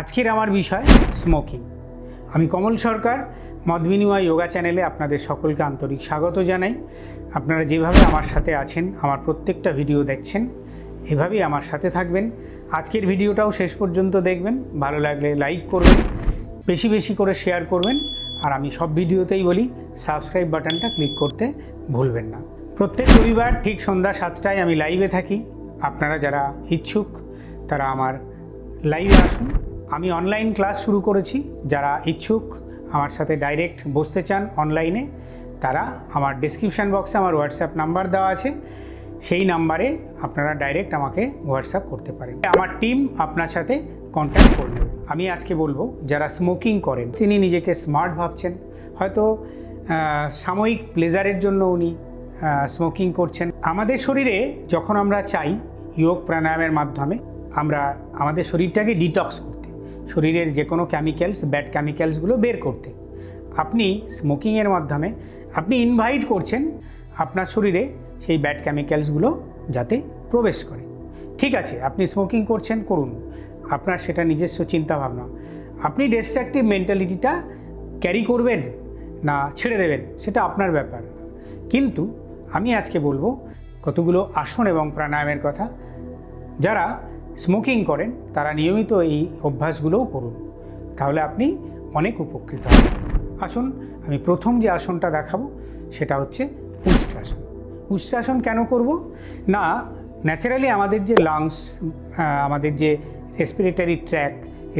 আজকের আমার বিষয় স্মোকিং আমি কমল সরকার, মত বিনিময় যোগা চ্যানেলে আপনাদের সকলকে আন্তরিক স্বাগত জানাই। আপনারা যেভাবে আমার সাথে আছেন, আমার প্রত্যেকটা ভিডিও দেখছেন, এভাবেই আমার সাথে থাকবেন। আজকের ভিডিওটাও শেষ পর্যন্ত দেখবেন। ভালো লাগলে লাইক করবেন, বেশি বেশি করে শেয়ার করবেন। আর আমি সব ভিডিওতেই বলি সাবস্ক্রাইব বাটনটা ক্লিক করতে ভুলবেন না। প্রত্যেক রবিবার ঠিক সন্ধ্যা সাতটায় আমি লাইভে থাকি। আপনারা যারা ইচ্ছুক, তারা আমার লাইভে আসুন। আমি অনলাইন ক্লাস শুরু করেছি। যারা ইচ্ছুক আমার সাথে ডাইরেক্ট বসতে চান অনলাইনে তারা আমার ডিসক্রিপশান বক্সে আমার হোয়াটসঅ্যাপ নাম্বার দেওয়া আছে। সেই নাম্বারে আপনারা ডাইরেক্ট আমাকে হোয়াটসঅ্যাপ করতে পারেন। আমার টিম আপনার সাথে কন্ট্যাক্ট করে নেবে। আমি আজকে বলব, যারা স্মোকিং করেন, তিনি নিজেকে স্মার্ট ভাবছেন। হয়তো সাময়িক প্লেজারের জন্য উনি স্মোকিং করছেন। আমাদের শরীরে যখন আমরা চাই যোগ প্রাণায়ামের মাধ্যমে, আমরা, আমাদের শরীরটাকে ডিটক্স করতে শরীরের যে কোনো কেমিক্যালস ব্যাড কেমিক্যালসগুলো বের করতে। আপনি স্মোকিংয়ের মাধ্যমে আপনি ইনভাইট করছেন আপনার শরীরে সেই ব্যাড কেমিক্যালসগুলো যাতে প্রবেশ করে। ঠিক আছে, আপনি স্মোকিং করছেন, করুন। আপনার সেটা নিজস্ব চিন্তাভাবনা। আপনি ডিস্ট্রাকটিভ মেন্টালিটিটা ক্যারি করবেন না ছেড়ে দেবেন, সেটা আপনার ব্যাপার। কিন্তু আমি আজকে বলব কতগুলো আসন এবং প্রাণায়ামের কথা। যারা স্মোকিং করেন, তারা নিয়মিত এই অভ্যাসগুলোও করুন। তাহলে আপনি অনেক উপকৃত হবেন। আসুন, আমি প্রথম যে আসনটা দেখাবো, সেটা হচ্ছে উষ্ট্রাসন উষ্ট্রাসন কেন করব? না, ন্যাচারালি আমাদের যে লাংস আমাদের যে respiratory tract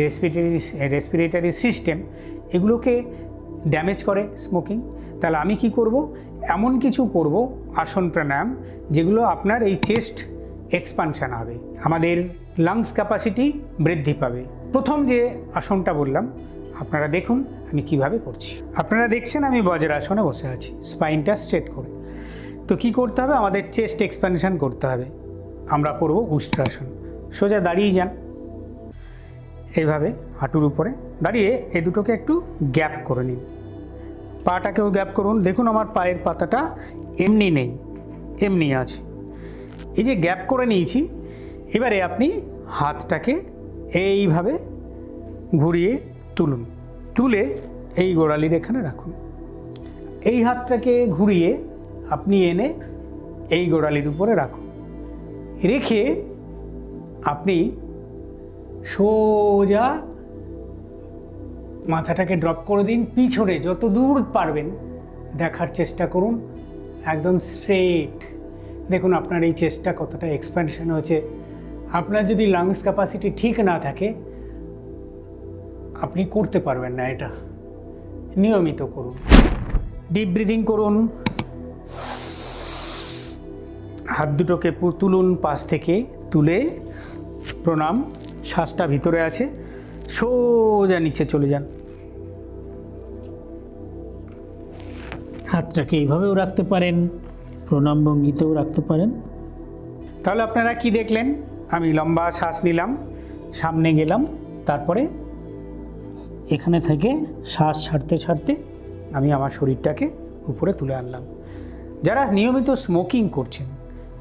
respiratory respiratory system এগুলোকে ড্যামেজ করে স্মোকিং তাহলে আমি কি করব? এমন কিছু করব, আসন প্রাণায়াম, যেগুলো আপনার এই চেস্ট এক্সপানশন হবে। আমাদের লাংস ক্যাপাসিটি বৃদ্ধি পাবে। প্রথম যে আসনটা বললাম, আপনারা দেখুন আমি কীভাবে করছি। আপনারা দেখছেন আমি বজ্রাসনে বসে আছি স্পাইনটা স্ট্রেট করে। তো কি করতে হবে? আমাদের চেস্ট এক্সপানশন করতে হবে। আমরা করব উষ্ট্রাসন। সোজা দাঁড়িয়ে যান। এইভাবে হাঁটুর উপরে দাঁড়িয়ে এ দুটোকে একটু গ্যাপ করে নিন। পাটাকেও গ্যাপ করুন। দেখুন আমার পায়ের পাতাটা এমনি নেই, এমনি আছে। এই যে গ্যাপ করে নিয়েছি, এবারে আপনি হাতটাকে এইভাবে ঘুরিয়ে তুলুন। তুলে এই গোড়ালির এখানে রাখুন। এই হাতটাকে ঘুরিয়ে আপনি এনে এই গোড়ালির উপরে রাখুন। রেখে আপনি সোজা মাথাটাকে ড্রপ করে দিন, পিছনে যত দূর পারবেন দেখার চেষ্টা করুন, একদম স্ট্রেট। দেখুন আপনার এই চেষ্টা কতটা এক্সপ্যানশন হয়েছে। আপনার যদি লাংস ক্যাপাসিটি ঠিক না থাকে, আপনি করতে পারবেন না এটা। নিয়মিত করুন। ডিপ ব্রিদিং করুন। হাত দুটোকে তুলুন পাশ থেকে, তুলে প্রণাম। শ্বাসটা ভিতরে আছে। সোজা নিচে চলে যান। হাতটাকে এইভাবেও রাখতে পারেন। প্রণাম ভঙ্গিতেও রাখতে পারেন। তাহলে আপনারা কি দেখলেন? আমি লম্বা শ্বাস নিলাম, সামনে গেলাম, তারপরে এখানে থেকে শ্বাস ছাড়তে ছাড়তে আমি আমার শরীরটাকে উপরে তুলে আনলাম। যারা নিয়মিত স্মোকিং করছেন,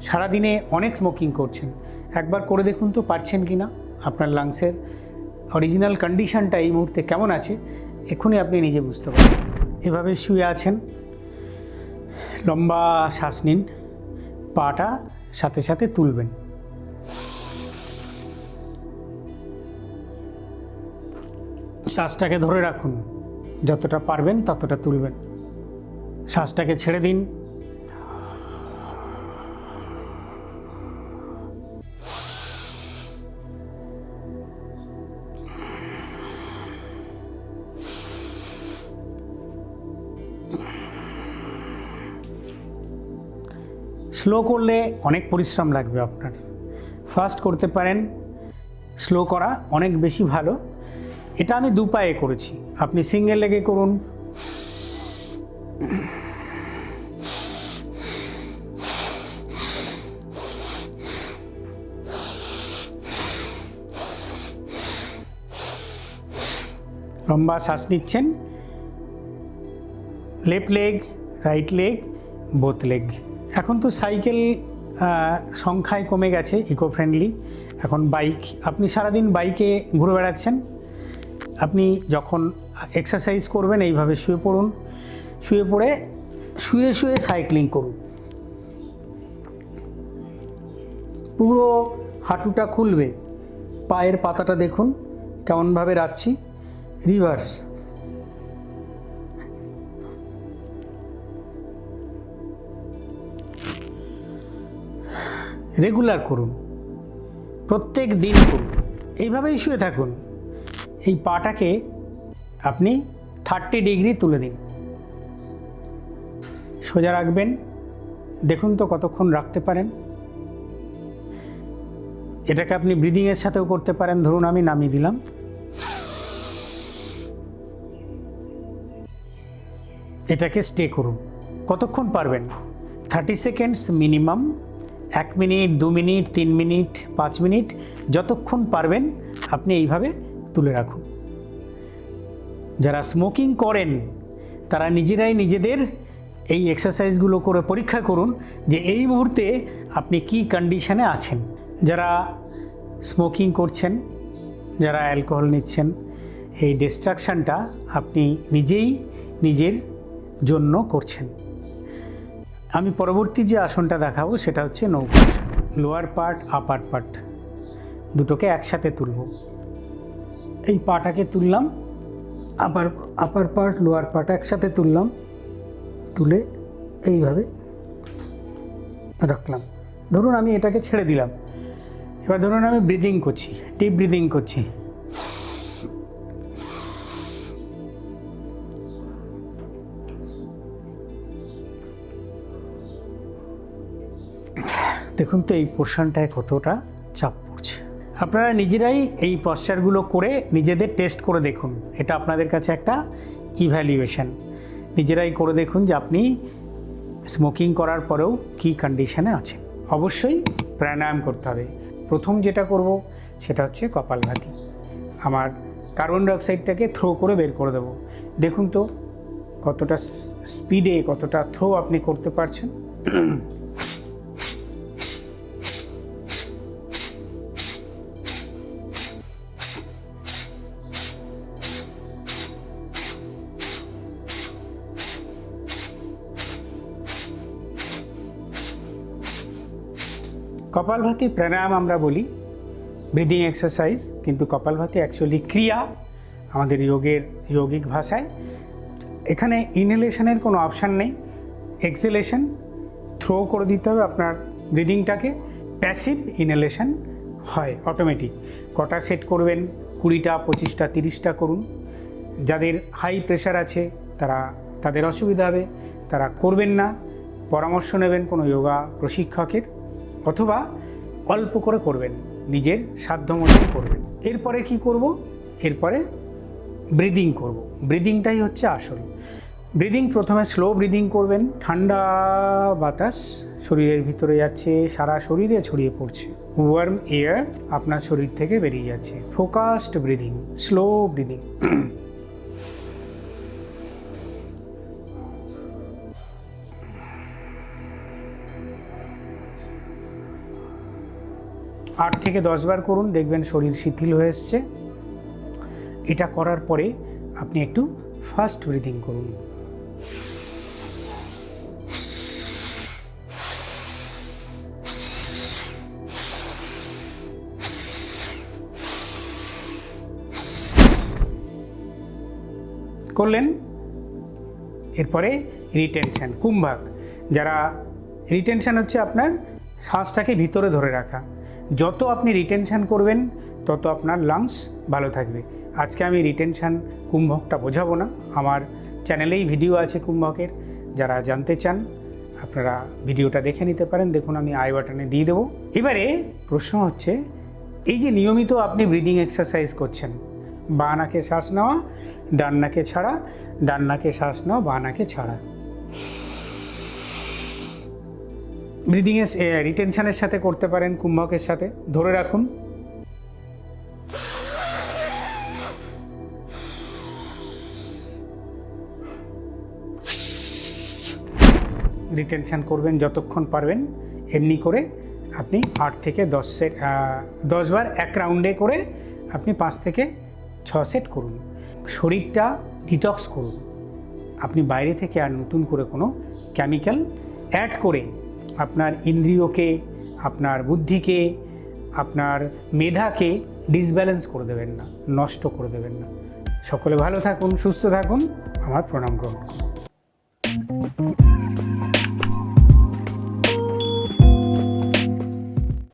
সারাদিনে অনেক স্মোকিং করছেন, একবার করে দেখুন তো পারছেন কি না আপনার লাংসের অরিজিনাল কন্ডিশনটা এই মুহূর্তে কেমন আছে? এক্ষুনি আপনি নিজে বুঝতে পারবেন। এভাবে শুয়ে আছেন লম্বা শ্বাস নিন, পাটা সাথে সাথে তুলবেন। শ্বাসটাকে ধরে রাখুন, যতটা পারবেন ততটা তুলবেন। শ্বাসটাকে ছেড়ে দিন স্লো করলে অনেক পরিশ্রম লাগবে আপনার। ফাস্ট করতে পারেন স্লো করা অনেক বেশি ভালো। এটা আমি দু পায়ে করেছি। আপনি সিঙ্গেল লেগে করুন। লম্বা শ্বাস নিচ্ছেন। Left leg right leg both leg এখন তো সাইকেল সংখ্যায় কমে গেছে ইকো ফ্রেন্ডলি এখন বাইক আপনি সারাদিন বাইকে ঘুরে বেড়াচ্ছেন। আপনি যখন এক্সারসাইজ করবেন, এইভাবে শুয়ে পড়ুন। শুয়ে পড়ে, শুয়ে শুয়ে সাইক্লিং করুন। পুরো হাঁটুটা খুলবে, পায়ের পাতাটা দেখুন, কেমনভাবে রাখছি। রিভার্স রেগুলার করুন। প্রত্যেক দিন করুন। এইভাবেই শুয়ে থাকুন। এই পাটাকে আপনি থার্টি ডিগ্রি তুলে দিন। সোজা রাখবেন। দেখুন তো কতক্ষণ রাখতে পারেন। এটাকে আপনি ব্রিদিংয়ের সাথেও করতে পারেন। ধরুন আমি নামিয়ে দিলাম। এটাকে স্টে করুন। কতক্ষণ পারবেন? থার্টি সেকেন্ডস মিনিমাম এক মিনিট, দু মিনিট, তিন মিনিট, পাঁচ মিনিট, যতক্ষণ পারবেন আপনি এইভাবে তুলে রাখুন। যারা স্মোকিং করেন, তারা নিজেরাই নিজেদের এই এক্সারসাইজগুলো করে পরীক্ষা করুন যে এই মুহূর্তে আপনি কি কন্ডিশনে আছেন। যারা স্মোকিং করছেন, যারা অ্যালকোহল নিচ্ছেন, এই ডিস্ট্রাকশানটা আপনি নিজেই নিজের জন্য করছেন। আমি পরবর্তী যে আসনটা দেখাবো সেটা হচ্ছে নৌকা আসন লোয়ার পার্ট আপার পার্ট দুটোকে একসাথে তুলব। এই পাটাকে তুললাম upper upper part lower part একসাথে তুললাম, তুলে এইভাবে রাখলাম। ধরুন আমি এটাকে ছেড়ে দিলাম। এবার ধরুন আমি ব্রিদিং করছি ডিপ ব্রিদিং করছি। দেখুন তো এই পোর্শনটায় কতটা চাপ পড়ছে। আপনারা নিজেরাই এই পশ্চারগুলো করে নিজেদের টেস্ট করে দেখুন। এটা আপনাদের কাছে একটা ইভ্যালুয়েশন নিজেরাই করে দেখুন যে আপনি স্মোকিং করার পরেও কী কন্ডিশনে আছেন। অবশ্যই প্রাণায়াম করতে হবে। প্রথম যেটা করব, সেটা হচ্ছে কপালভাতি আমার কার্বন ডাইঅক্সাইডটাকে থ্রো করে বের করে দেবো। দেখুন তো কতটা স্পিডে কতটা থ্রো আপনি করতে পারছেন। কপালভাতি প্রাণায়াম আমরা বলি ব্রিদিং এক্সারসাইজ কিন্তু কপালভাতি অ্যাকচুয়ালি ক্রিয়া আমাদের যোগের যৌগিক ভাষায়। এখানে ইনহেলেশনের কোনো অপশান নেই। এক্সেলেশন থ্রো করে দিতে হবে আপনার ব্রিদিংটাকে প্যাসিভ ইনহেলেশন হয় অটোমেটিক কটা সেট করবেন? কুড়িটা, পঁচিশটা, তিরিশটা করুন। যাদের হাই প্রেশার আছে, তারা, তাদের অসুবিধা হবে। তারা করবেন না। পরামর্শ নেবেন কোনো যোগা প্রশিক্ষকের। অথবা অল্প করে করবেন, নিজের সাধ্য মতন করবেন। এরপরে কি করব? এরপরে ব্রিদিং করব। ব্রিদিংটাই হচ্ছে আসল। ব্রিদিং প্রথমে স্লো ব্রিদিং করবেন। ঠান্ডা বাতাস শরীরের ভিতরে যাচ্ছে, সারা শরীরে ছড়িয়ে পড়ছে। ওয়ার্ম এয়ার আপনার শরীর থেকে বেরিয়ে যাচ্ছে। ফোকাসড ব্রিদিং স্লো ব্রিদিং আট থেকে দশ বার করুন, দেখবেন শরীর শিথিল হয়ে এসছে। এটা করার পরে আপনি একটু ফাস্ট ব্রিদিং করুন। করলেন, এরপরে রিটেনশন কুম্ভাক যারা রিটেনশন হচ্ছে আপনার শ্বাসটাকে ভিতরে ধরে রাখা। যত আপনি রিটেনশান করবেন, তত আপনার লাংস ভালো থাকবে। আজকে আমি রিটেনশান কুম্ভকটা বোঝাবো না। আমার চ্যানেলেই ভিডিও আছে কুম্ভকের। যারা জানতে চান, আপনারা ভিডিওটা দেখে নিতে পারেন। দেখুন, আমি আই বাটনে দিয়ে দেবো। এবারে প্রশ্ন হচ্ছে, এই যে নিয়মিত আপনি ব্রিদিং এক্সারসাইজ করছেন, বা নাকে শ্বাস নেওয়া, ডান নাকে ছাড়া, ডান নাকে শ্বাস নেওয়া বা নাকে ছাড়া। ব্রিদিংয়ে রিটেনশনের সাথে করতে পারেন কুম্ভকের সাথে। ধরে রাখুন। রিটেনশন করবেন যতক্ষণ পারবেন। এমনি করে আপনি আট থেকে দশ সেট দশ বার এক রাউন্ডে করে আপনি পাঁচ থেকে ছ সেট করুন। শরীরটা ডিটক্স করুন। আপনি বাইরে থেকে আর নতুন করে কোনো কেমিক্যাল অ্যাড করে আপনার ইন্দ্রিয়কে, আপনার বুদ্ধিকে, আপনার মেধাকে ডিসব্যালেন্স করে দেবেন না, নষ্ট করে দেবেন না। সকলে ভালো থাকুন, সুস্থ থাকুন। আমার প্রণাম গ্রহণ করুন।